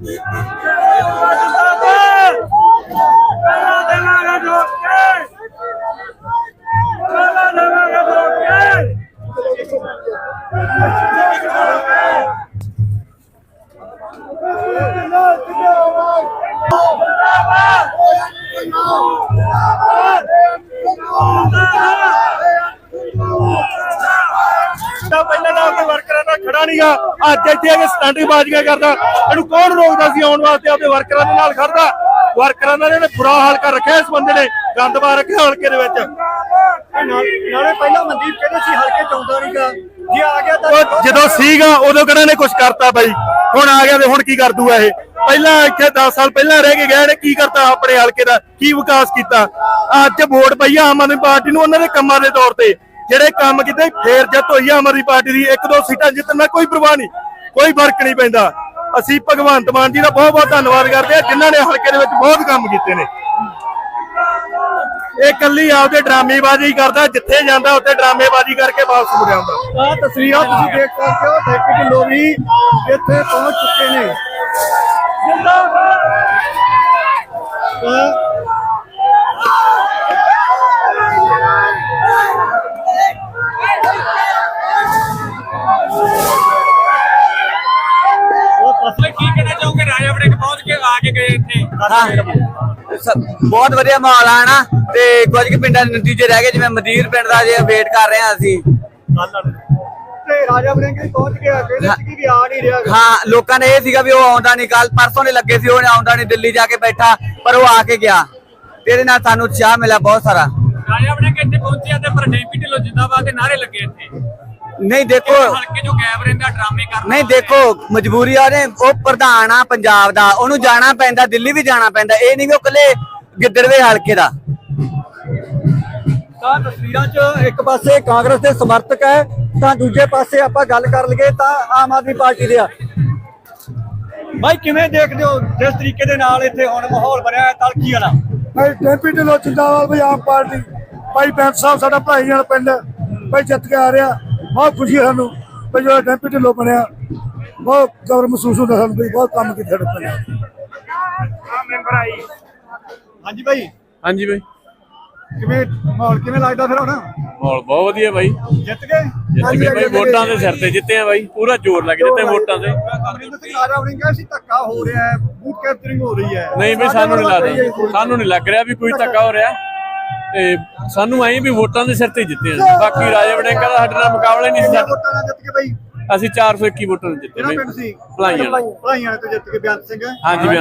i don't know ਨਹੀਂਗਾ। ਅੱਜ ਇੱਥੇ ਆ ਕੇ ਸਟੰਟ ਬਾਜ਼ੀਆਂ ਕਰਦਾ। ਇਹਨੂੰ ਕੌਣ ਰੋਕਦਾ ਸੀ ਆਉਣ ਵਾਸਤੇ? ਆਪਣੇ ਵਰਕਰਾਂ ਦੇ ਨਾਲ ਖੜਦਾ। ਵਰਕਰਾਂ ਦਾ ਇਹਨੇ ਬੁਰਾ ਹਾਲ ਕਰ ਰੱਖਿਆ ਇਸ ਬੰਦੇ ਨੇ। ਗੰਦ ਪਾ ਰੱਖਿਆ ਹਲਕੇ ਦੇ ਵਿੱਚ। ਨਾਲੇ ਪਹਿਲਾਂ ਮਨਦੀਪ ਕਹਿੰਦੇ ਸੀ ਹਲਕੇ ਚ ਆਉਂਦਾ ਨਹੀਂਗਾ। ਜੇ ਆ ਗਿਆ ਤਾਂ ਜਦੋਂ ਸੀਗਾ ਉਦੋਂ ਕਿਹੜਾ ਨੇ ਕੁਝ ਕਰਤਾ ਬਾਈ? ਹੁਣ ਆ ਗਿਆ ਤੇ ਹੁਣ ਕੀ ਕਰ ਦੂਗਾ ਇਹ? ਪਹਿਲਾਂ ਇੱਥੇ 10 ਸਾਲ ਪਹਿਲਾਂ ਰਹਿ ਕੇ ਗਏ ਨੇ ਕੀ ਕਰਤਾ ਆਪਣੇ ਹਲਕੇ ਦਾ? ਕੀ ਵਿਕਾਸ ਕੀਤਾ? ਅੱਜ ਵੋਟ ਪਈ ਆਮ ਆਦਮੀ ਪਾਰਟੀ ਨੂੰ ਉਹਨਾਂ ਦੇ ਕੰਮਾਂ ਦੇ ਤੌਰ ਤੇ। ਜਿਹੜੇ ਕੰਮ ਕੀਤੇ ਫੇਰ ਜਿੱਤ ਹੋਈ ਆ ਆਦਮੀ ਪਾਰਟੀ ਦੀ ਇੱਕ ਦੋ ਸੀਟਾਂ ਜਿੱਤਣ ਕੋਈ ਪਰਵਾਹ ਨਹੀਂ ਕੋਈ ਫ਼ਰਕ ਨਹੀਂ ਪੈਂਦਾ। ਅਸੀਂ ਭਗਵੰਤ ਮਾਨ ਜੀ ਦਾ ਬਹੁਤ ਬਹੁਤ ਧੰਨਵਾਦ ਕਰਦੇ ਆ ਜਿਨ੍ਹਾਂ ਨੇ ਹਲਕੇ ਦੇ ਵਿੱਚ ਬਹੁਤ ਕੰਮ ਕੀਤੇ ਨੇ। ਇਹ ਕੱਲੀ ਆਪਦੇ ਡਰਾਮੇਬਾਜ਼ੀ ਕਰਦਾ ਜਿੱਥੇ ਜਾਂਦਾ ਉੱਥੇ ਡਰਾਮੇਬਾਜ਼ੀ ਕਰਕੇ ਵਾਪਸ ਮੁੜ ਆਉਂਦਾ। ਆਹ ਤਸਵੀਰਾਂ ਤੁਸੀਂ ਦੇਖ ਸਕਦੇ ਹੋ ਡਿਪਟੀ ਢਿੱਲੋਂ ਵੀ ਇੱਥੇ ਪਹੁੰਚ ਚੁੱਕੇ ਨੇ। ਤਾਂ ਪਹੁੰਚ ਕੇ ਆ ਕੇ ਗਏ ਇੱਥੇ। ਸ- ਬਹੁਤ ਵਧੀਆ ਮਾਹੌਲ ਆ ਨਾ ਤੇ ਕੁਝ ਕੁ ਪਿੰਡਾਂ ਦੇ ਨਤੀਜੇ ਰਹਿ ਗਏ ਜਿਵੇਂ ਮਦੀਰ ਪਿੰਡ ਦਾ ਜੇ ਵੇਟ ਕਰ ਰਹੇ ਆ ਅਸੀਂ। ਤੇ ਰਾਜਾ ਵੜਿੰਗ ਵੀ ਪਹੁੰਚ ਗਿਆ ਕਹਿੰਦੇ ਸੀ ਕਿ ਵੀ ਆ ਨਹੀਂ ਰਿਹਾ ਗਾ। ਹਾਂ ਲੋਕਾਂ ਨੇ ਇਹ ਸੀਗਾ ਵੀ ਉਹ ਆਉਂਦਾ ਨਹੀਂ ਕੱਲ ਪਰਸੋਂ ਦੇ ਲੱਗੇ ਸੀ ਉਹ ਆਉਂਦਾ ਨਹੀਂ ਦਿੱਲੀ ਜਾ ਕੇ ਬੈਠਾ ਪਰ ਉਹ ਆ ਕੇ ਗਿਆ। ਤੇ ਇਹਦੇ ਨਾਲ ਸਾਨੂੰ ਉਤਸ਼ਾਹ ਮਿਲਿਆ ਬਹੁਤ ਸਾਰਾ। ਰਾਜਾ ਵੜਿੰਗ ਇੱਥੇ ਪਹੁੰਚਿਆ ਤੇ ਪਰ ਡੀਪੀ ਢਿੱਲੋਂ ਜਿੰਦਾਬਾਦ ਦੇ ਨਾਰੇ ਲੱਗੇ ਇੱਥੇ। ਨਹੀਂ ਦੇਖੋ। ਹਲਕੇ ਜੋ ਗੈਬ ਰਹਿੰਦਾ ਡਰਾਮੇ ਕਰਨਾ ਨਹੀਂ ਦੇਖੋ ਮਜਬੂਰੀ ਆ ਨੇ ਉਹ ਪ੍ਰਧਾਨ ਆ ਪੰਜਾਬ ਦਾ ਉਹਨੂੰ ਜਾਣਾ ਪੈਂਦਾ ਦਿੱਲੀ ਵੀ ਜਾਣਾ ਪੈਂਦਾ ਇਹ ਨਹੀਂ ਵੀ ਉਹ ਇਕੱਲੇ ਗਿੱਦੜਵੇ ਹਲਕੇ ਦਾ। ਤਾਂ ਤਸਵੀਰਾਂ 'ਚ ਇੱਕ ਪਾਸੇ ਕਾਂਗਰਸ ਦੇ ਸਮਰਥਕ ਹੈ ਤਾਂ ਦੂਜੇ ਪਾਸੇ ਆਪਾਂ ਗੱਲ ਕਰ ਲਈਏ ਤਾਂ ਆਮ ਆਦਮੀ ਪਾਰਟੀ ਦੇ ਆ। ਭਾਈ ਕਿਵੇਂ ਦੇਖਦੇ ਹੋ ਜਿਸ ਤਰੀਕੇ ਦੇ ਨਾਲ ਇੱਥੇ ਹੁਣ ਮਾਹੌਲ ਬਣਿਆ ਹੈ ਤਲਖੀ ਵਾਲਾ? ਭਾਈ ਡੈਂਪੀ ਢਿੱਲੋਂ ਜਿੰਦਾਬਾਦ ਭਾਈ ਆਮ ਪਾਰਟੀ। ਭਾਈ ਬੈਂਸ ਸਾਹਿਬ ਸਾਡਾ ਭਾਈ ਨਾਲ ਪਿੰਡ ਭਾਈ ਜਿੱਤ ਕੇ ਆ ਰਿਹਾ। ਬਹੁਤ ਖੁਸ਼ੀ ਹੈ ਸਾਨੂੰ ਭਾਈ ਜਿਹੜਾ ਡੈਂਪੀ ਢਿੱਲੋਂ ਬਣਿਆ ਬਹੁਤ ਗੌਰਵ ਮਹਿਸੂਸ ਹੁੰਦਾ ਸਾਨੂੰ ਵੀ ਬਹੁਤ ਕੰਮ ਕੀਤੇ ਹਾਂਜੀ ਭਾਈ। ਹਾਂਜੀ ਬਾਈ ਕਿਵੇਂ ਮਾਹੌਲ ਕਿਵੇਂ ਲੱਗਦਾ ਫਿਰ ਹੁਣ? ਮਾਹੌਲ ਬਹੁਤ ਵਧੀਆ ਬਾਈ ਜਿੱਤ ਗਏ? ਜਿੱਤ ਗਏ ਬਾਈ ਵੋਟਾਂ ਦੇ ਸਿਰ ਤੇ ਜਿੱਤੇ ਆ ਬਾਈ ਪੂਰਾ ਜ਼ੋਰ ਲੱਗ ਜਿੱਤੇ ਵੋਟਾਂ ਤੇ। ਅਮਰਿੰਦਰ ਸਿੰਘ ਰਾਜਾ ਵੜਿੰਗ ਕਹਿੰਦਾ ਸੀ ਧੱਕਾ ਹੋ ਰਿਹਾ ਹੈ ਬੂਟ ਕੈਪਚਰਿੰਗ ਹੋ ਰਹੀ ਹੈ। ਨਹੀਂ ਬਈ ਸਾਨੂੰ ਨਹੀਂ ਲੱਗਦਾ। ਸਾਨੂੰ ਨਹੀਂ ਲੱਗ ਰਿਹਾ ਵੀ ਕੋਈ ਧੱਕਾ ਹੋ ਰਿਹਾ। ਤੇ ਸਾਨੂੰ ਐਂ ਵੀ ਵੋਟਾਂ ਦੇ ਸਿਰ ਤੇ ਜਿੱਤੇ ਆ ਬਾਕੀ ਰਾਜਾ ਵੜਿੰਗਾ ਦਾ ਸਾਡੇ ਨਾਲ ਮੁਕਾਬਲਾ ਹੀ ਨਹੀਂ ਸੀ ਸਾਡਾ ਵੋਟਾਂ ਨਾਲ ਜਿੱਤ ਕੇ ਬਾਈ? ਅਸੀਂ 421 ਵੋਟਾਂ ਨਾਲ ਜਿੱਤੇ ਕਿਹੜਾ ਪਿੰਡ ਸੀ? ਭਲਾਈਆਂ। ਭਲਾਈਆਂ ਤੋਂ ਜਿੱਤ ਕੇ ਬਿਆਨ ਸਿੰਘ। ਹਾਂਜੀ